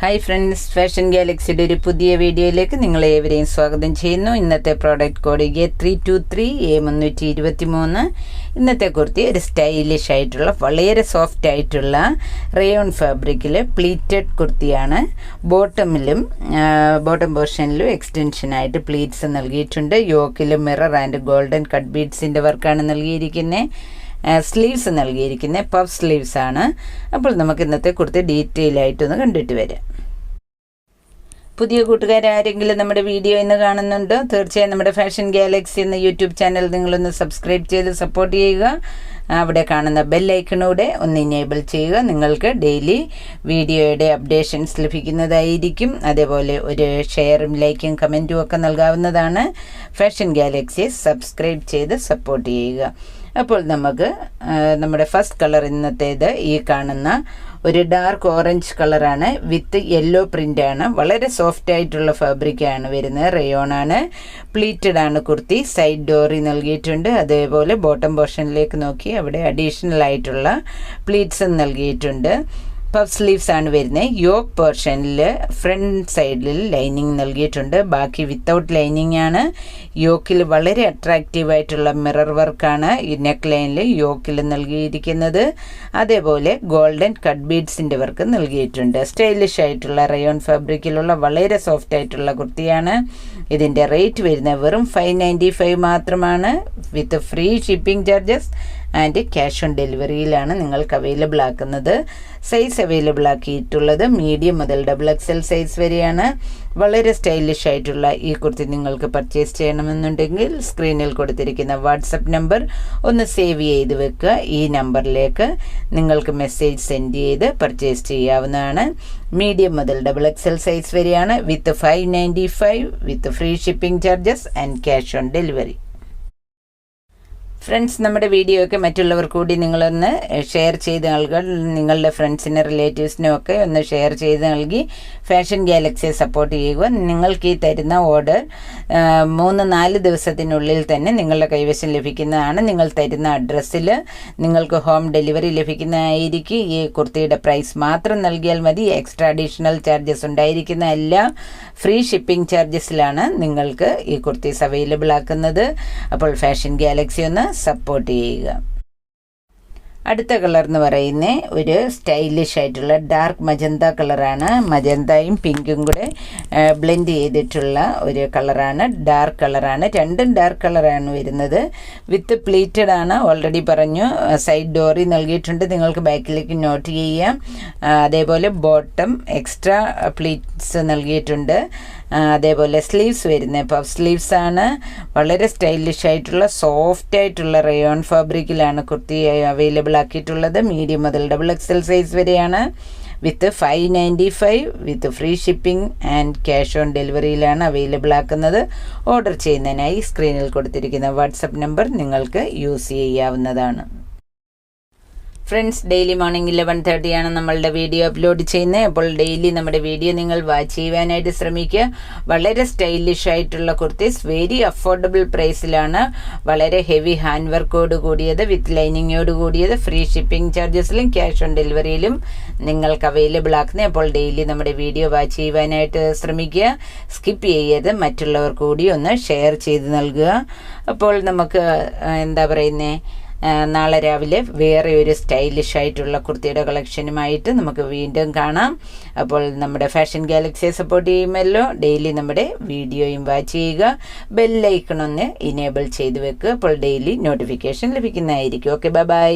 Hi friends fashion ഗാലക്സിയുടെ ഒരു പുതിയ വീഡിയോയിലേക്ക് നിങ്ങളെ ഏവരെയും സ്വാഗതം ചെയ്യുന്നു. ഇന്നത്തെ product code A three two three A മുന്നൂറ്റി ഇരുപത്തി മൂന്ന് ഇന്നത്തെ കുർത്തി ഒരു സ്റ്റൈലിഷ് ആയിട്ടുള്ള വളരെ സോഫ്റ്റ് ആയിട്ടുള്ള റയോൺ ഫാബ്രിക്കിൽ പ്ലീറ്റഡ് കുർത്തിയാണ്. ബോട്ടമിലും ബോട്ടം പോർഷനിലും എക്സ്റ്റൻഷനായിട്ട് പ്ലീറ്റ്സ് നൽകിയിട്ടുണ്ട്. യോക്കിലും മിറർ ആൻഡ് ഗോൾഡൻ കട്ട് ബീഡ്സിന്റെ വർക്കാണ് നൽകിയിരിക്കുന്നത് സ്ലീവ്സ് നൽകിയിരിക്കുന്നത് പഫ് സ്ലീവ്സ് ആണ്. അപ്പോൾ നമുക്ക് ഇന്നത്തെ കുർത്തി ഡീറ്റെയിൽ ആയിട്ടൊന്ന് കണ്ടിട്ട് വരാം. പുതിയ കൂട്ടുകാരാരെങ്കിലും നമ്മുടെ വീഡിയോ ഇന്ന് കാണുന്നുണ്ടോ? തീർച്ചയായും നമ്മുടെ ഫാഷൻ ഗാലക്സി എന്ന യൂട്യൂബ് ചാനൽ നിങ്ങളൊന്ന് സബ്സ്ക്രൈബ് ചെയ്ത് സപ്പോർട്ട് ചെയ്യുക. അവിടെ കാണുന്ന ബെല്ലൈക്കണൂടെ ഒന്ന് ഇനേബിൾ ചെയ്യുക. നിങ്ങൾക്ക് ഡെയിലി വീഡിയോയുടെ അപ്ഡേഷൻസ് ലഭിക്കുന്നതായിരിക്കും. അതേപോലെ ഒരു ഷെയറും ലൈക്കും കമന്റും ഒക്കെ നൽകാവുന്നതാണ്. ഫാഷൻ ഗാലക്സിയെ സബ്സ്ക്രൈബ് ചെയ്ത് സപ്പോർട്ട് ചെയ്യുക. അപ്പോൾ നമുക്ക് നമ്മുടെ ഫസ്റ്റ് കളർ ഇന്നത്തേത് ഈ കാണുന്ന ഒരു ഡാർക്ക് ഓറഞ്ച് കളറാണ് വിത്ത് യെല്ലോ പ്രിന്റ് ആണ്. വളരെ സോഫ്റ്റ് ആയിട്ടുള്ള ഫാബ്രിക്കാണ് വരുന്നത്. റയോൺ ആണ്. പ്ലീറ്റഡ് ആണ് കുർത്തി. സൈഡ് ഡോറി നൽകിയിട്ടുണ്ട്. അതേപോലെ ബോട്ടം പോർഷനിലേക്ക് നോക്കി. അവിടെ അഡീഷണൽ ആയിട്ടുള്ള പ്ലീറ്റ്സും നൽകിയിട്ടുണ്ട്. പഫ് സ്ലീവ്സ് ആണ് വരുന്നത് യോക്ക് പോർഷനിൽ ഫ്രണ്ട് സൈഡിൽ ലൈനിങ് നൽകിയിട്ടുണ്ട്. ബാക്കി വിത്തൗട്ട് ലൈനിങ് ആണ്. യോക്കിൽ വളരെ അട്രാക്റ്റീവ് ആയിട്ടുള്ള മിറർ വർക്കാണ് ഈ നെക്ക് ലൈനിൽ യോക്കിൽ നൽകിയിരിക്കുന്നത്. അതേപോലെ ഗോൾഡൻ കട്ട് ബീഡ്സിന്റെ വർക്ക് നൽകിയിട്ടുണ്ട്. സ്റ്റൈലിഷ് ആയിട്ടുള്ള റയോൺ ഫാബ്രിക്കിലുള്ള വളരെ സോഫ്റ്റ് ആയിട്ടുള്ള കുർത്തിയാണ്. ഇതിന്റെ റേറ്റ് വരുന്നത് വെറും ഫൈവ് നയന്റി ഫൈവ് മാത്രമാണ്. With free shipping charges and cash on ഡെലിവറിയിലാണ് നിങ്ങൾക്ക് അവൈലബിൾ ആക്കുന്നത്. സൈസ് അവൈലബിൾ ആക്കിയിട്ടുള്ളത് മീഡിയം മുതൽ ഡബിൾ എക്സൽ സൈസ് വരെയാണ്. വളരെ സ്റ്റൈലിഷ് ആയിട്ടുള്ള ഈ കുർത്തി നിങ്ങൾക്ക് പർച്ചേസ് ചെയ്യണമെന്നുണ്ടെങ്കിൽ സ്ക്രീനിൽ കൊടുത്തിരിക്കുന്ന വാട്സപ്പ് നമ്പർ ഒന്ന് സേവ് ചെയ്ത് വെക്കുക. ഈ നമ്പറിലേക്ക് നിങ്ങൾക്ക് മെസ്സേജ് സെൻഡ് ചെയ്ത് പർച്ചേസ് ചെയ്യാവുന്നതാണ്. മീഡിയം മുതൽ ഡബിൾ എക്സൽ സൈസ് വരെയാണ്. With five ninety five with free shipping charges and cash on delivery. Friends നമ്മുടെ വീഡിയോ ഒക്കെ മറ്റുള്ളവർ കൂടി നിങ്ങളൊന്ന് ഷെയർ ചെയ്ത് നൽകുക നിങ്ങളുടെ ഫ്രണ്ട്സിനും റിലേറ്റീവ്സിനും ഒക്കെ ഒന്ന് ഷെയർ ചെയ്ത് നൽകി. ഫാഷൻ ഗാലക്സിയെ സപ്പോർട്ട് ചെയ്യുക. നിങ്ങൾക്ക് ഈ തരുന്ന ഓർഡർ മൂന്ന് നാല് ദിവസത്തിനുള്ളിൽ തന്നെ നിങ്ങളുടെ കൈവശം ലഭിക്കുന്നതാണ്. നിങ്ങൾ തരുന്ന അഡ്രസ്സിൽ നിങ്ങൾക്ക് ഹോം ഡെലിവറി ലഭിക്കുന്നതായിരിക്കും. ഈ കുർത്തിയുടെ പ്രൈസ് മാത്രം നൽകിയാൽ മതി. എക്സ്ട്രാ അഡീഷണൽ ചാർജസ് ഉണ്ടായിരിക്കുന്ന എല്ലാ ഫ്രീ ഷിപ്പിംഗ് ചാർജസിലാണ് നിങ്ങൾക്ക് ഈ കുർത്തീസ് അവൈലബിൾ ആക്കുന്നത്. അപ്പോൾ ഫാഷൻ ഗാലക്സി ഒന്ന് സപ്പോർട്ട് ചെയ്യുക. അടുത്ത കളർ എന്ന് പറയുന്നത് ഒരു സ്റ്റൈലിഷ് ആയിട്ടുള്ള ഡാർക്ക് മജന്ത കളറാണ് മജന്തയും പിങ്കും കൂടെ ബ്ലെൻഡ് ചെയ്തിട്ടുള്ള ഒരു കളറാണ് ഡാർക്ക് കളറാണ്. രണ്ടും ഡാർക്ക് കളറാണ് വരുന്നത്. വിത്ത് പ്ലീറ്റഡ് ആണ് ഓൾറെഡി പറഞ്ഞു. സൈഡ് ഡോറി നൽകിയിട്ടുണ്ട്. നിങ്ങൾക്ക് ബാക്കിലേക്ക് നോട്ട് ചെയ്യാം. അതേപോലെ ബോട്ടം എക്സ്ട്രാ പ്ലീറ്റ്സ് നൽകിയിട്ടുണ്ട്. അതേപോലെ സ്ലീവ്സ് വരുന്നത്. പഫ് സ്ലീവ്സ് ആണ്. വളരെ സ്റ്റൈലിഷ് ആയിട്ടുള്ള സോഫ്റ്റ് ആയിട്ടുള്ള റയോൺ ഫാബ്രിക്കിലാണ് കുർത്തി അവൈലബിൾ ആക്കിയിട്ടുള്ളത്. മീഡിയം മുതൽ ഡബിൾ എക്സൽ സൈസ് വരെയാണ്. With five ninety five with free shipping and cash on ഡെലിവറിയിലാണ് available ആക്കുന്നത് ഓർഡർ ചെയ്യുന്നതിനായി സ്ക്രീനിൽ കൊടുത്തിരിക്കുന്ന വാട്സപ്പ് നമ്പർ നിങ്ങൾക്ക് യൂസ് ചെയ്യാവുന്നതാണ്. ഫ്രണ്ട്സ് ഡെയിലി മോർണിംഗ് ഇലവൻ തേർട്ടിയാണ് നമ്മളുടെ വീഡിയോ അപ്ലോഡ് ചെയ്യുന്നത്. അപ്പോൾ ഡെയിലി നമ്മുടെ വീഡിയോ നിങ്ങൾ വാച്ച് ചെയ്യുവാനായിട്ട് ശ്രമിക്കുക. വളരെ സ്റ്റൈലിഷ് ആയിട്ടുള്ള കുർത്തീസ് വെരി അഫോർഡബിൾ പ്രൈസിലാണ് വളരെ ഹെവി ഹാൻഡ് വർക്കോട് കൂടിയത് വിത്ത് ലൈനിങ്ങോട് കൂടിയത് ഫ്രീ ഷിപ്പിംഗ് ചാർജസിലും ക്യാഷ് ഓൺ ഡെലിവറിയിലും നിങ്ങൾക്ക് അവൈലബിൾ ആക്കുന്നത്. അപ്പോൾ ഡെയിലി നമ്മുടെ വീഡിയോ വാച്ച് ചെയ്യുവാനായിട്ട് ശ്രമിക്കുക. സ്കിപ്പ് ചെയ്യരുത്. മറ്റുള്ളവർ കൂടി ഒന്ന് ഷെയർ ചെയ്ത് നൽകുക. അപ്പോൾ നമുക്ക് എന്താ പറയുന്നത് നാളെ രാവിലെ വേറെ ഒരു സ്റ്റൈലിഷ് ആയിട്ടുള്ള കുർത്തിയുടെ കളക്ഷനുമായിട്ട് നമുക്ക് വീണ്ടും കാണാം. അപ്പോൾ നമ്മുടെ ഫാഷൻ ഗാലക്സിയെ സപ്പോർട്ട് ചെയ്യുമല്ലോ. ഡെയിലി നമ്മുടെ വീഡിയോയും വാച്ച് ചെയ്യുക. ബെല്ലൈക്കണൊന്ന് ഇനേബിൾ ചെയ്ത് വെക്കുക അപ്പോൾ ഡെയിലി നോട്ടിഫിക്കേഷൻ ലഭിക്കുന്നതായിരിക്കും. Okay bye